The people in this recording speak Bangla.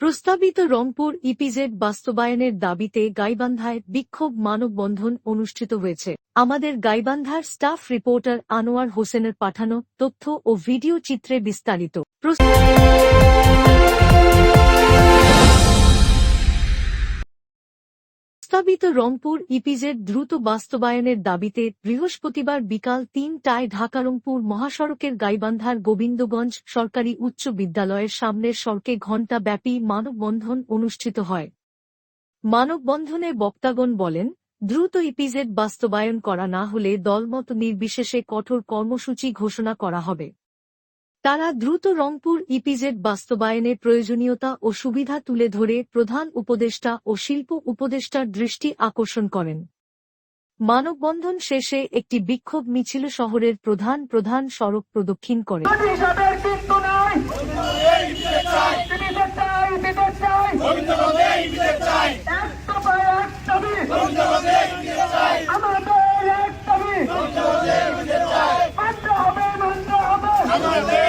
প্রস্তাবিত রংপুর ইপিজেড বাস্তবায়নের দাবিতে গাইবান্ধায় বিক্ষোভ মানববন্ধন অনুষ্ঠিত হয়েছে। আমাদের গাইবান্ধার স্টাফ রিপোর্টার আনোয়ার হোসেনের পাঠানো তথ্য ও ভিডিও চিত্রে বিস্তারিত। প্রস্তাবিত রংপুর ইপিজেড দ্রুত বাস্তবায়নের দাবিতে বৃহস্পতিবার বিকাল তিনটায় ঢাকা রংপুর মহাসড়কের গাইবান্ধার গোবিন্দগঞ্জ সরকারি উচ্চ বিদ্যালয়ের সামনের সড়কে ঘণ্টাব্যাপী মানববন্ধন অনুষ্ঠিত হয়। মানববন্ধনে বক্তাগণ বলেন, দ্রুত ইপিজেড বাস্তবায়ন করা না হলে দলমত নির্বিশেষে কঠোর কর্মসূচি ঘোষণা করা হবে। তারা দ্রুত রংপুর ইপিজেড বাস্তবায়নে প্রয়োজনীয়তা ও সুবিধা তুলে ধরে প্রধান উপদেষ্টা ও শিল্প উপদেষ্টার দৃষ্টি আকর্ষণ করেন। মানববন্ধন শেষে একটি বিক্ষোভ মিছিল শহরের প্রধান প্রধান সড়ক প্রদক্ষিণ করে। আমাদের